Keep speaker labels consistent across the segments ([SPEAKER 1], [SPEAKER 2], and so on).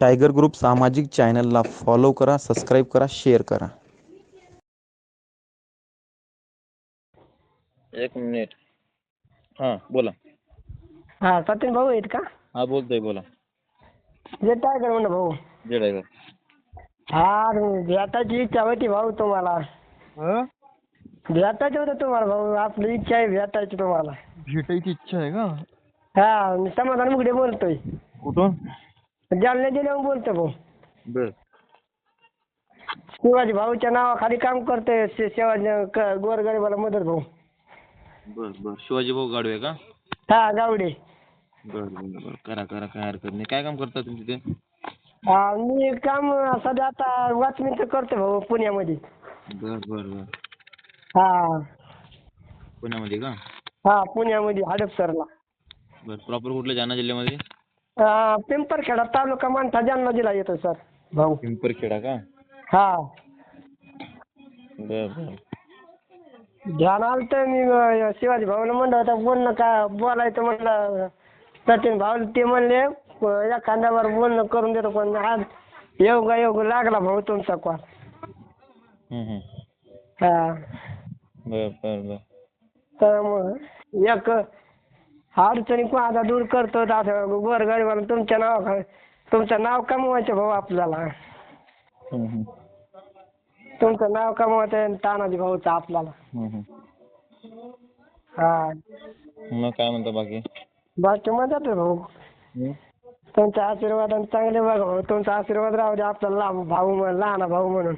[SPEAKER 1] Tiger group सामाजिक चॅनलला follow करा सबस्क्राईब करा शेअर करा.
[SPEAKER 2] एक मिनिट. हां बोला.
[SPEAKER 3] हा सचिन भाऊ आहेत का?
[SPEAKER 2] हां बोलतोय बोला.
[SPEAKER 3] जे टायगर म्हणलं भाऊ.
[SPEAKER 2] जे ड्रायव्हर
[SPEAKER 3] हा भेटायची इच्छा होती भाऊ तुम्हाला. भेटायचं होतं तुम्हाला भाऊ आपली इच्छा आहे भेटायची तुम्हाला.
[SPEAKER 2] भेटायची इच्छा आहे का?
[SPEAKER 3] हा मी समाधान मुगडे बोलतोय.
[SPEAKER 2] कुठून?
[SPEAKER 3] जालन्या जिल्ह्याहून बोलतोय भाऊ.
[SPEAKER 2] बर.
[SPEAKER 3] शिवाजी भाऊच्या नावाखाली काम करतोय शे- शिवाजी क- गोरगरिबाला मदत भाऊ.
[SPEAKER 2] बर बर. शिवाजी भाऊ गाडवे का?
[SPEAKER 3] हा गावडे.
[SPEAKER 2] बर बर बर. करा करा काय हरकत नाही. काय काम करता तुम्ही तिथे?
[SPEAKER 3] हा मी काम सध्या आता वॉचमॅनचं करतोय भाऊ पुण्यामध्ये.
[SPEAKER 2] बर बर बर.
[SPEAKER 3] हा.
[SPEAKER 2] पुण्यामध्ये का?
[SPEAKER 3] हा पुण्यामध्ये हडपसरला.
[SPEAKER 2] बर प्रॉपर कुठल्या जालना जिल्ह्यामध्ये?
[SPEAKER 3] हा, पिंपरखेडा तालुका मानठा जालना जिल्हा येतो सर. भाऊ.
[SPEAKER 2] पिंपरखेडा का?
[SPEAKER 3] हा.
[SPEAKER 2] बर बर.
[SPEAKER 3] ध्यान आलं तर मी अं, शिवाजी भाऊला म्हणलं होतं बोलणं का बोलायचं म्हणलं सचिन भाऊ ते म्हणले अं, एखाद्यावर बोलणं करून देतो पण आज योग योग लागला भाऊ तुमचा कॉल.
[SPEAKER 2] हम्म, हम्म.
[SPEAKER 3] हा.
[SPEAKER 2] बर बर बर.
[SPEAKER 3] तर मग एक अडचणी कोणाचा दूर करतो असं गोरगरिबाला तुमच्या नाव तुमचं नाव कमवायचं भाऊ आपल्याला.
[SPEAKER 2] हम्म, हम्म.
[SPEAKER 3] तुमचं नाव कमवायचं आहे तानाजी भाऊचं आपल्याला.
[SPEAKER 2] हम्म, हम्म.
[SPEAKER 3] हा.
[SPEAKER 2] मग काय म्हणता बाकी?
[SPEAKER 3] बाकी मजाच आहे भाऊ.
[SPEAKER 2] हम्म?
[SPEAKER 3] तुमच्या आशीर्वादाने चांगले बघा भाऊ. तुमचा आशीर्वाद राहू दे आपला लहान भाऊ म्हण- लहान भाऊ म्हणून.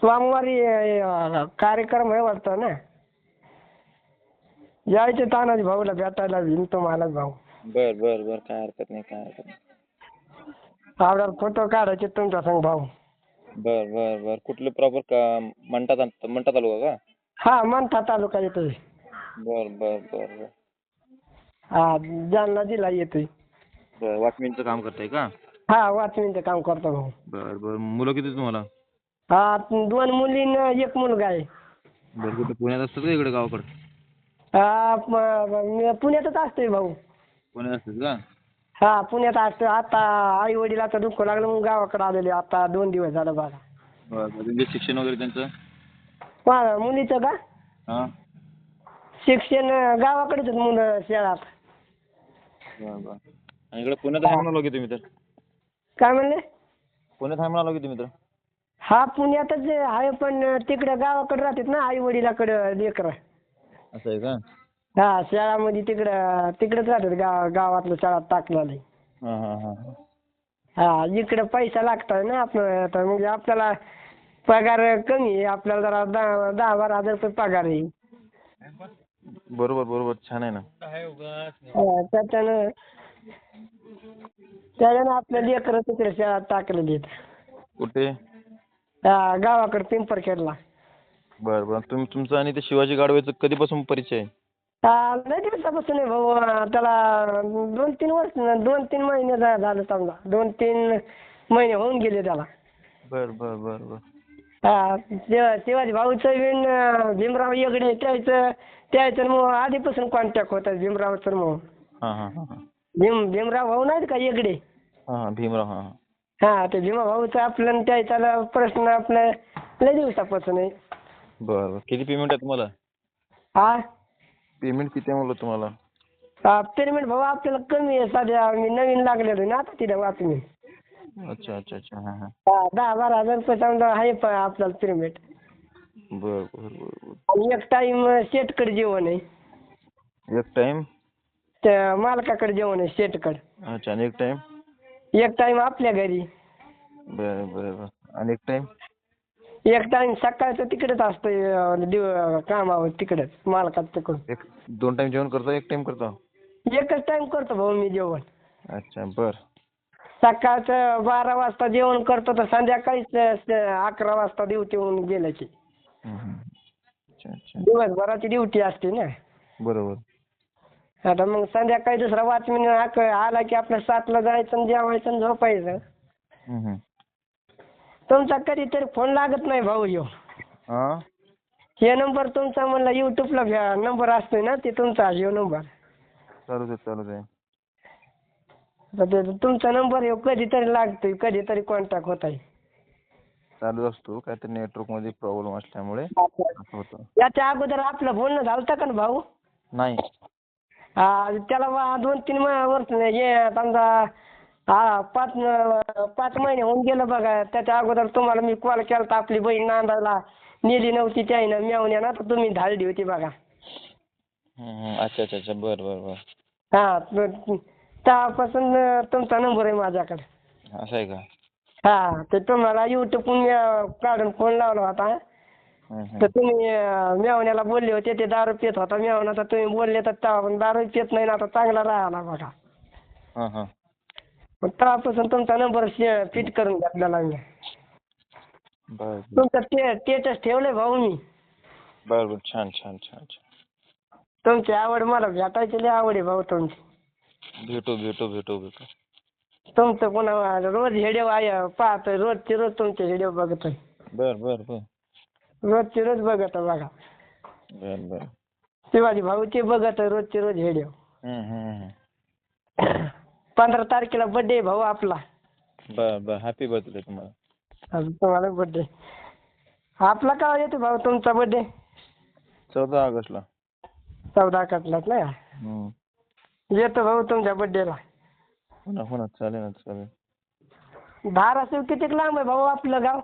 [SPEAKER 3] सोमवारी कार्यक्रम आहे वाटतं ना? यायचे तानाजी भाऊला भेटायला येईन तुम्हाला भाऊ.
[SPEAKER 2] बर बर बर. काय हरकत नाही काय हरकत नाही.
[SPEAKER 3] आपल्याला फोटो काढायचे तुमच्या संग भाऊ.
[SPEAKER 2] बर बर बर. कुठलं प्रॉपर का मंठा ता- मंठा तालुका का?
[SPEAKER 3] हा मंठा तालुका येतोय.
[SPEAKER 2] बर बर बर बर.
[SPEAKER 3] हा जालना जिल्हा येतोय.
[SPEAKER 2] बर वॉचमॅनचं काम करताय का?
[SPEAKER 3] हा वाचमीचं काम करतो भाऊ.
[SPEAKER 2] बर बर. मुलं किती तुम्हाला?
[SPEAKER 3] हा दोन मुली न एक मुलगा आहे.
[SPEAKER 2] बर कुठे? पुण्यात असतात का इकडे गावाकडे?
[SPEAKER 3] हा, म- पुण्यातच असतोय भाऊ.
[SPEAKER 2] पुण्यात असतात का?
[SPEAKER 3] हा पुण्यात असतो आता आई वडिलाचं दुःख लागलं मग गावाकडे आलेले. आता दोन दिवस झालं बघा
[SPEAKER 2] बर बर. त्यांचे शिक्षण वगैरे त्यांचं?
[SPEAKER 3] मा- मुलीचं का?
[SPEAKER 2] हां.
[SPEAKER 3] शिक्षण अं, गावाकडेच आहेत मुलं शाळात
[SPEAKER 2] बर बर. आणि इकडे पुण्यात आहे? म्हणालो की तुम्ही तर?
[SPEAKER 3] काय म्हणले?
[SPEAKER 2] पुण्यात आहे म्हणालो की तुम्ही तर?
[SPEAKER 3] हा पुण्यातच आहे पण तिकडे गावाकडे राहतात ना आई वडिलाकडे लेकर.
[SPEAKER 2] असं आहे का?
[SPEAKER 3] हा शाळामध्ये तिकडं तिकडेच राहतात गाव गावातलं शाळात टाकलेलं आहे.
[SPEAKER 2] हां हां हां.
[SPEAKER 3] हा इकडे पैसा लागतोय ना आपलं आता म्हणजे आपल्याला पगार कमी आहे आपल्याला जरा दहा दहा बारा हजार रुपये पगार आहे.
[SPEAKER 2] बरोबर बरोबर. छान आहे ना.
[SPEAKER 3] हा, त्याच्यानं त्याच्यानं आपल्या लेकरं तिकडे शाळात टाकलेली आहेत.
[SPEAKER 2] कुठे?
[SPEAKER 3] हा, गावाकडे पिंपरखेडला.
[SPEAKER 2] बर बर. तुम्ही तुमचं आणि ते शिवाजी गाडवेचं कधीपासून परिचय? आहे
[SPEAKER 3] हा, लय दिवसापासून आहे भाऊ. त्याला दोन तीन वर्ष दोन तीन महिने झा- झालं समजा. दोन तीन महिने होऊन गेले त्याला.
[SPEAKER 2] बर बर बर बर.
[SPEAKER 3] हा शिव- शिवाजी भाऊचं बिन अं, भीमराव येगडे त्याचं त्याचं मग आधीपासून कॉन्टॅक्ट होता भीमरावचं मग.
[SPEAKER 2] हां हां हां हां.
[SPEAKER 3] भीम भीमराव भाऊ नाहीत का येगडे?
[SPEAKER 2] हां हां भीमराव हां हां.
[SPEAKER 3] हा ते भीमा भाऊचं आपलं आणि त्याचा प्रश्न आपलं लय दिवसापासून आहे.
[SPEAKER 2] बरं बरं. किती पेमेंट आहे तुम्हाला?
[SPEAKER 3] हा
[SPEAKER 2] पेमेंट किती आहे म्हणलं तुम्हाला?
[SPEAKER 3] हा, पेमेंट भाऊ आपल्याला कमी आहे सध्या मी नवीन लागलेलो आहे ना आता तिथे वाचून
[SPEAKER 2] अच्छा अच्छा अच्छा हां हां.
[SPEAKER 3] हा दहा बारा हजार रुपये समजा आहे पण आपल्याला पेमेंट
[SPEAKER 2] बरं बरं बरं बरं.
[SPEAKER 3] आणि एक टाइम शेटकडे जेवण आहे.
[SPEAKER 2] एक टाइम
[SPEAKER 3] त्या मालकाकडे जेवण आहे शेटकडे.
[SPEAKER 2] अच्छा आणि एक टाइम
[SPEAKER 3] एक टाइम आपल्या घरी.
[SPEAKER 2] बरं बरं बरं. आणि एक टाइम
[SPEAKER 3] एक टाइम सकाळचं तिकडेच असतंय अं, दिव कामावर तिकडेच मालकात तिकडून.
[SPEAKER 2] एक दोन टाइम जेवण करता एक टाइम करता?
[SPEAKER 3] एकच टाइम करतो भाऊ मी जेवण.
[SPEAKER 2] अच्छा बरं.
[SPEAKER 3] सकाळचं बारा वाजता जेवण करतो तर संध्याकाळी स- स- अकरा वाजता ड्युटी होऊन गेल्याची
[SPEAKER 2] हम्म, हम्म. अच्छा अच्छा.
[SPEAKER 3] दिवसभराची ड्युटी असते ना.
[SPEAKER 2] बरोबर.
[SPEAKER 3] आता मग संध्याकाळी दुसरा वॉचमॅन आला की आपल्या सातला जायचं आणि जेवायचं आणि झोपायचं.
[SPEAKER 2] हम्म, हम्म.
[SPEAKER 3] तुमचा कधीतरी फोन लागत नाही भाऊ ह्यो
[SPEAKER 2] हां?
[SPEAKER 3] नंबर तुमचा म्हणला युट्यूबला नंबर असतोय ना ते तुमचा ह्यो नंबर
[SPEAKER 2] चालूच आहे चालूच आहे.
[SPEAKER 3] आता ते तुमचा नंबर आहे कधीतरी लागतोय कधीतरी कॉन्टॅक्ट होत आहे
[SPEAKER 2] चालूच असतो काहीतरी नेटवर्कमध्ये प्रॉब्लेम असल्यामुळे असं होतं.
[SPEAKER 3] याच्या अगोदर आपलं बोलणं झालं का ना भाऊ?
[SPEAKER 2] नाही.
[SPEAKER 3] त्याला वा- दोन तीन म- वर्ष हे समजा हा पाच पाच महिने होऊन गेलं बघा त्याच्या अगोदर तुम्हाला मी कॉल केला होता आपली बहीण नांदायला नेली नव्हती त्याईनं मेवण्यानं तर तुम्ही धाडली होती बघा
[SPEAKER 2] हम्म. अच्छा अच्छा अच्छा बर बर बर
[SPEAKER 3] हा तर तेव्हापासून तुमचा नंबर आहे माझ्याकडे
[SPEAKER 2] असं आहे का
[SPEAKER 3] हा तर तुम्हाला युट्यूबहून काढून फोन लावला होता. तर तुम्ही मेवण्याला बोलले होते ते दारू पित होता. मेवणा तर तुम्ही बोलले तर तेव्हा पण दारू पित नाही ना आता चांगला राहिला बघा.
[SPEAKER 2] हा हा.
[SPEAKER 3] मग तेव्हापासून तुमचा नंबर फिट करून घेतलेला मी
[SPEAKER 2] बर
[SPEAKER 3] तुमचं ते स्टेटस ठेवलंय भाऊ मी.
[SPEAKER 2] बर बर. छान छान छान छान.
[SPEAKER 3] तुमची आवड मला भेटायची लय आवड आहे भाऊ तुमची.
[SPEAKER 2] भेटू भेटू भेटू भेटू.
[SPEAKER 3] तुमचं पुन्हा रोज व्हिडिओ पाहतोय. रोजचे रोज तुमचे व्हिडिओ बघतोय.
[SPEAKER 2] बर बर बर.
[SPEAKER 3] रोजचे रोज बघतो बघा.
[SPEAKER 2] बर बर.
[SPEAKER 3] शिवाजी भाऊचे बघतोय रोजचे रोज व्हिडिओ
[SPEAKER 2] हम्म, हम्म, हम्म.
[SPEAKER 3] पंधरा तारखेला बर्थडे भाऊ आपला.
[SPEAKER 2] बर बर. हॅपी बर्थडे तुम्हाला.
[SPEAKER 3] आज तुम्हाला बर्थडे आपला का येतो भाऊ तुमचा बर्थडे
[SPEAKER 2] चौदा ऑगस्टला.
[SPEAKER 3] चौदा कटलाच ना?
[SPEAKER 2] हम्म.
[SPEAKER 3] येतो भाऊ तुमच्या बर्थडेला
[SPEAKER 2] हो ना हो ना. चालेल ना चालेल.
[SPEAKER 3] धाराशिव किती लांब आहे भाऊ आपलं गाव?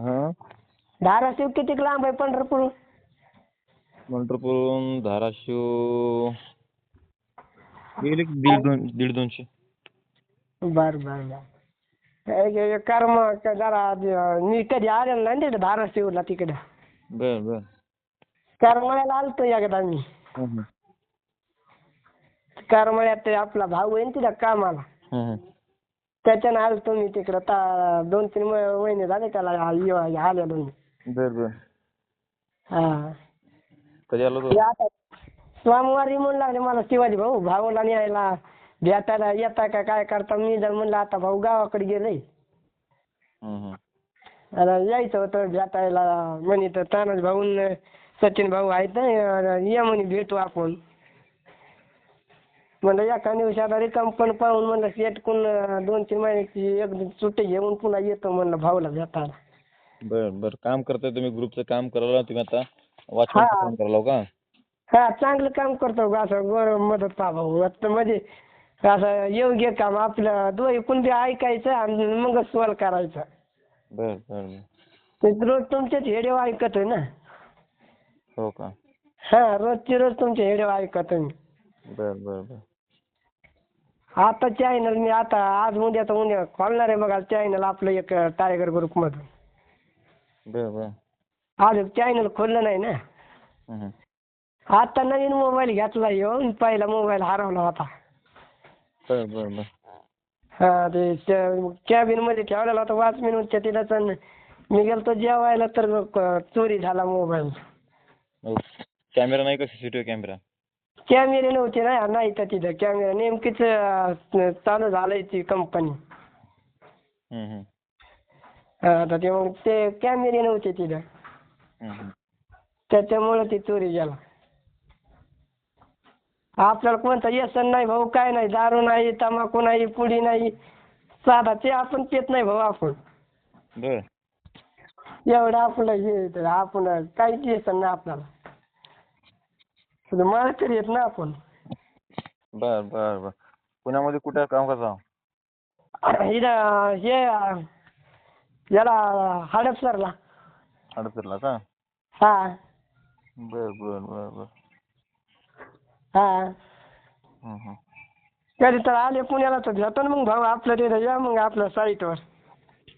[SPEAKER 2] हा?
[SPEAKER 3] धाराशिव किती लांब आहे पंढरपूर?
[SPEAKER 2] पंढरपूरहून धाराशिव दीड दोन दीड दोनशे.
[SPEAKER 3] बर बर बर. कर्म जरा मी कधी आलेलो नाही तिकडे धाराशिवला तिकडे.
[SPEAKER 2] बर बर.
[SPEAKER 3] करमळ्याला आलतो एकदा मी.
[SPEAKER 2] हम्म,
[SPEAKER 3] करमळ्यात ते आपला भाऊ आहे ना तिथं कामाला.
[SPEAKER 2] हम्म.
[SPEAKER 3] त्याच्यानं आलतो मी तिकडं. ता दोन तीन म- महिने झाले त्याला आ- ये- आलेलो मी.
[SPEAKER 2] बर बर.
[SPEAKER 3] हा.
[SPEAKER 2] कधी आलो तो?
[SPEAKER 3] आता सोमवारी म्हणून लागले मला शिवाजी भाऊ भाऊला न्यायला. भेटायला येता का काय करता? मी जर म्हणलं आता भाऊ गावाकडे गेले.
[SPEAKER 2] हम्म, हम्म.
[SPEAKER 3] आता यायचं होतं भेटायला म्हणे तर तानाजी भाऊ न सचिन भाऊ आहेत ना ये म्हणे भेटू आपण. म्हणलं एका दिवशी आता रिकाम पण पाहून म्हणलं शेटकून दोन तीन महिन्याची एक सुट्टी घेऊन पुन्हा येतो म्हणलं भाऊला भेटायला
[SPEAKER 2] बर बर. काम करताय तुम्ही ग्रुपचं काम करायला तुम्ही आता.
[SPEAKER 3] हा.
[SPEAKER 2] काम करायला का?
[SPEAKER 3] हा चांगलं काम करतो असं गोर मदत पहा भाऊ. आता म्हणजे असं योग्य काम आपलं दोन्ही कुणबी ऐकायचं आणि मग सॉल्व करायचं.
[SPEAKER 2] बर बर बर.
[SPEAKER 3] ते रोज तुमचेच व्हिडिओ ऐकतोय ना.
[SPEAKER 2] हो का?
[SPEAKER 3] हा रोजचे रोज तुमचे व्हिडिओ ऐकतोय मी.
[SPEAKER 2] बर बर बर.
[SPEAKER 3] आता चॅनल मी आता आज उद्या तर उद्या खोलणार आहे बघा चॅनल आपलं एक टायगर ग्रुप मधून.
[SPEAKER 2] बर बर.
[SPEAKER 3] आज चॅनल खोललं नाही ना. आता नवीन मोबाईल घेतला येऊन पहिला मोबाईल हरवला होता.
[SPEAKER 2] बर बर बर.
[SPEAKER 3] हा ते कॅबिनमध्ये ठेवलेला होता वॉचमॅन होत्या तिथंच अन मी गेलतो जेवायला तर क- चोरी झाला मोबाईल
[SPEAKER 2] हो कॅमेरा नाही का सीसीटीव्ही कॅमेरा
[SPEAKER 3] कॅमेरे नव्हते ना नाही तर तिथं. कॅमेरा नेमकीच अं, चालू झालंय ती कंपनी
[SPEAKER 2] हम्म, हम्म.
[SPEAKER 3] आता ते मग ते कॅमेरे नव्हते तिथं. त्याच्यामुळे ती चोरी गेला आपल्याला कोणता व्यसन नाही भाऊ काय नाही. दारू नाही तंबाखू नाही पुडी नाही. साधा ते आपण पित नाही भाऊ आपण.
[SPEAKER 2] बर.
[SPEAKER 3] एवढं आपलं हे आहे तर आपण काहीच व्यसन नाही आपल्याला. माळकरी येत ना आपण.
[SPEAKER 2] बर बर बर. पुण्यामध्ये कुठे काम करता
[SPEAKER 3] इथं हे याला हडपसरला.
[SPEAKER 2] हडपसरला का
[SPEAKER 3] हा.
[SPEAKER 2] बर बर बर बर.
[SPEAKER 3] हा. कधी तर आले पुण्याला तर भेटतो ना मग भाऊ आपलं तिथं या मग आपल्या साईटवर.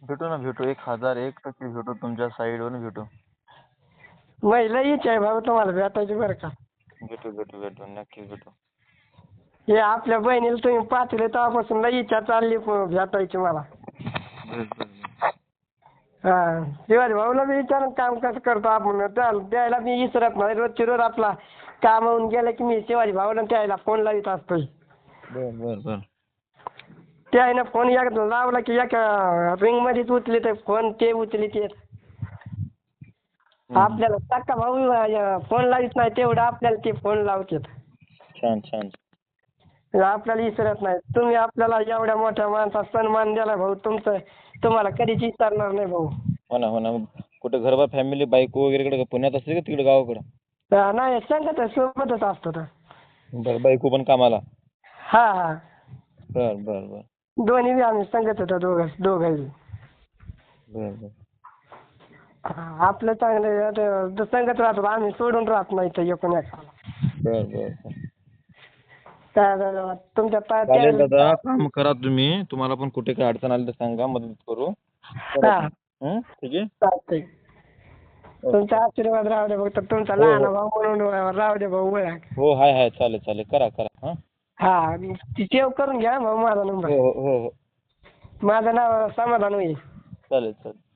[SPEAKER 2] भेटू ना भेटू. एक हजार एक टक्के भेटू तुमच्या साईडवरून भेटू.
[SPEAKER 3] महिला हीच आहे भाऊ तुम्हाला भेटायची बरं का.
[SPEAKER 2] भेटू भेटू भेटू. नक्कीच भेटू.
[SPEAKER 3] हे आपल्या बहिणीला तुम्ही पाठवले तेव्हापासून लई इच्छा चालली प- भेटायची मला.
[SPEAKER 2] बर बर.
[SPEAKER 3] हा शिवाजी भाऊला बी विचारून काम कसं करतो आपण? त्याला मी विसरत नाही. रोजची रोज आपला कामावून गेलं की मी शिवाजी भाऊला त्याला फोन लावित असतोय.
[SPEAKER 2] बर बर बर.
[SPEAKER 3] त्यानं फोन एकदा लावला की एका रिंग मध्येच उचली ते फोन ते उचली ते. आपल्याला सक्का भाऊ फोन लावित नाही तेवढं आपल्याला ते फोन लावतात.
[SPEAKER 2] छान छान.
[SPEAKER 3] आपल्याला विसरत नाही. तुम्ही आपल्याला एवढ्या मोठ्या माणसात सन्मान दिला भाऊ तुमचं तुम्हाला कधीच विसरणार नाही भाऊ.
[SPEAKER 2] हो ना हो ना. कुठे घरभर फॅमिली बायको वगैरे इकडे पुण्यात असते का तिकडे गावाकडं?
[SPEAKER 3] हा, नाही सांगत सोबतच असतो तर.
[SPEAKER 2] बरं बायको पण कामाला?
[SPEAKER 3] हा हा.
[SPEAKER 2] बर बर बर.
[SPEAKER 3] दोन्ही बी आम्ही सांगत होतो दोघं दोघंही.
[SPEAKER 2] बर बर.
[SPEAKER 3] हा, आपलं चांगलं आहे. आता सांगत राहतो आम्ही सोडून राहत नाही तर एकूण एकाला.
[SPEAKER 2] बर बर बर.
[SPEAKER 3] तर तुमच्या
[SPEAKER 2] चालेल दादा काम करा तुम्ही. तुम्हाला पण कुठे काय अडचण आली तर सांगा मदत करू.
[SPEAKER 3] हा.
[SPEAKER 2] हं? ठीक आहे?
[SPEAKER 3] चालतंय. तुमचा आशीर्वाद राहू दे फक्त. तुमचा
[SPEAKER 2] हो, हो.
[SPEAKER 3] लहान भाऊ म्हणून राहू दे भाऊ ओळख
[SPEAKER 2] हो हाय हाय. चालेल चालेल. करा करा. हां?
[SPEAKER 3] हा ती सेव्ह करून घ्या भाऊ माझा नंबर.
[SPEAKER 2] हो हो हो हो.
[SPEAKER 3] माझं नाव समाधान होईल.
[SPEAKER 2] चालेल चालेल.